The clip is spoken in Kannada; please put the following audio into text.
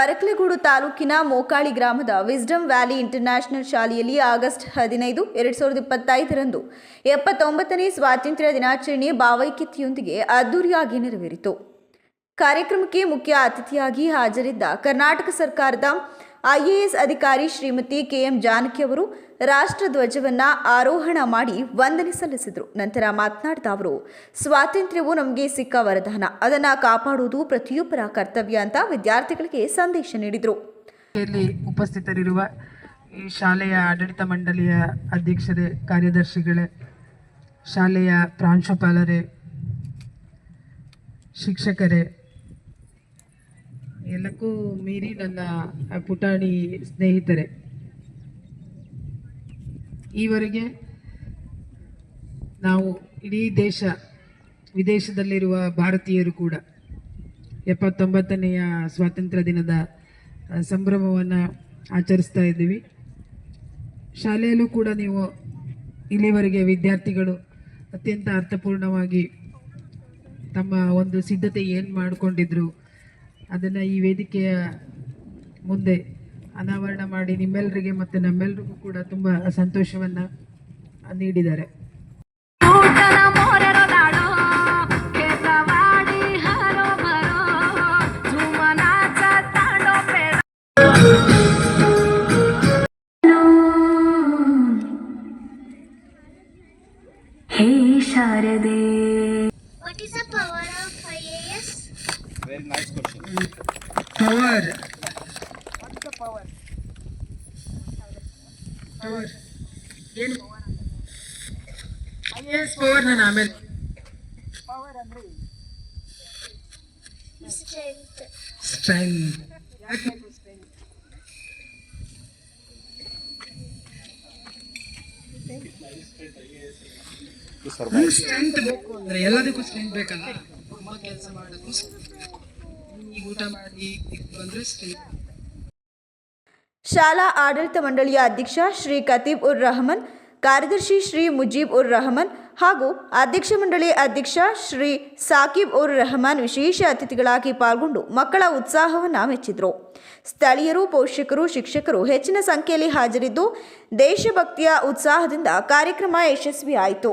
ಅರಕಲಗೂಡು ತಾಲೂಕಿನ ಮೋಕಾಳಿ ಗ್ರಾಮದ ವಿಸ್ಡಮ್ ವ್ಯಾಲಿ ಇಂಟರ್ನ್ಯಾಷನಲ್ ಶಾಲೆಯಲ್ಲಿ ಆಗಸ್ಟ್ ಹದಿನೈದು, ಎರಡು ಸಾವಿರದ ಇಪ್ಪತ್ತೈದರಂದು ಎಪ್ಪತ್ತೊಂಬತ್ತನೇ ಸ್ವಾತಂತ್ರ್ಯ ದಿನಾಚರಣೆ ಭಾವೈಕ್ಯತೆಯೊಂದಿಗೆ ಅದ್ದೂರಿಯಾಗಿ ನೆರವೇರಿತು. ಕಾರ್ಯಕ್ರಮಕ್ಕೆ ಮುಖ್ಯ ಅತಿಥಿಯಾಗಿ ಹಾಜರಿದ್ದ ಕರ್ನಾಟಕ ಸರ್ಕಾರದ ಐಎಎಸ್ ಅಧಿಕಾರಿ ಶ್ರೀಮತಿ ಕೆಎಂ ಜಾನಕಿ ಅವರು ರಾಷ್ಟ್ರಧ್ವಜವನ್ನ ಆರೋಹಣ ಮಾಡಿ ವಂದನೆ ಸಲ್ಲಿಸಿದರು. ನಂತರ ಮಾತನಾಡಿದ ಅವರು, ಸ್ವಾತಂತ್ರ್ಯವು ನಮಗೆ ಸಿಕ್ಕ ವರದಾನ. ಅದನ್ನು ಕಾಪಾಡುವುದು ಪ್ರತಿಯೊಬ್ಬರ ಕರ್ತವ್ಯ ಅಂತ ವಿದ್ಯಾರ್ಥಿಗಳಿಗೆ ಸಂದೇಶ ನೀಡಿದರು. ಉಪಸ್ಥಿತರಿರುವ ಈ ಶಾಲೆಯ ಆಡಳಿತ ಮಂಡಳಿಯ ಅಧ್ಯಕ್ಷರೇ, ಕಾರ್ಯದರ್ಶಿಗಳೇ, ಶಾಲೆಯ ಪ್ರಾಂಶುಪಾಲರೇ, ಶಿಕ್ಷಕರೇ ಎಲ್ಲಕ್ಕೂ ಮೀರಿ ನನ್ನ ಪುಟಾಣಿ ಸ್ನೇಹಿತರೆ. ಈವರೆಗೆ ನಾವು ಇಡೀ ದೇಶ ವಿದೇಶದಲ್ಲಿರುವ ಭಾರತೀಯರು ಕೂಡ ಎಪ್ಪತ್ತೊಂಬತ್ತನೆಯ ಸ್ವಾತಂತ್ರ್ಯ ದಿನದ ಸಂಭ್ರಮವನ್ನು ಆಚರಿಸ್ತಾ ಇದ್ದೀವಿ. ಶಾಲೆಯಲ್ಲೂ ಕೂಡ ನೀವು ಇಲ್ಲಿವರೆಗೆ ವಿದ್ಯಾರ್ಥಿಗಳು ಅತ್ಯಂತ ಅರ್ಥಪೂರ್ಣವಾಗಿ ತಮ್ಮ ಒಂದು ಸಿದ್ಧತೆ ಏನು ಮಾಡಿಕೊಂಡಿದ್ರು ಅದನ್ನು ಈ ವೇದಿಕೆಯ ಮುಂದೆ ಅನಾವರಣ ಮಾಡಿ ನಿಮ್ಮೆಲ್ಲರಿಗೆ ಮತ್ತು ನಮ್ಮೆಲ್ಲರಿಗೂ ಕೂಡ ತುಂಬ ಸಂತೋಷವನ್ನು ನೀಡಿದ್ದಾರೆ What is the power of IAS? Power power ಏನು? ಐ ಎಸ್ ಪವರ್ ನಾನು ಆಮೇಲೆ. Power Strength. ಸ್ಟ್ರೆಂತ್ ಸ್ಟ್ರೆಂತ್ ಬೇಕು ಅಂದ್ರೆ ಎಲ್ಲದಕ್ಕೂ ಸ್ಟ್ರೆಂತ್ ಬೇಕಲ್ಲ? ಅಮ್ಮ ಕೆಲಸ ಈಗ ಊಟ ಮಾಡಿ ಶಾಲಾ ಆಡಳಿತ ಮಂಡಳಿಯ ಅಧ್ಯಕ್ಷ ಶ್ರೀ ಕತೀಬ್ ಉರ್ ರಹಮಾನ್, ಕಾರ್ಯದರ್ಶಿ ಶ್ರೀ ಮುಜೀಬ್ ಉರ್ ರಹಮನ್ ಹಾಗೂ ಅಧ್ಯಕ್ಷ ಮಂಡಳಿ ಅಧ್ಯಕ್ಷ ಶ್ರೀ ಸಾಕಿಬ್ ಉರ್ ರಹಮಾನ್ ವಿಶೇಷ ಅತಿಥಿಗಳಾಗಿ ಪಾಲ್ಗೊಂಡು ಮಕ್ಕಳ ಉತ್ಸಾಹವನ್ನು ಮೆಚ್ಚಿದರು. ಸ್ಥಳೀಯರು, ಪೋಷಕರು, ಶಿಕ್ಷಕರು ಹೆಚ್ಚಿನ ಸಂಖ್ಯೆಯಲ್ಲಿ ಹಾಜರಿದ್ದು ದೇಶಭಕ್ತಿಯ ಉತ್ಸಾಹದಿಂದ ಕಾರ್ಯಕ್ರಮ ಯಶಸ್ವಿಯಾಯಿತು.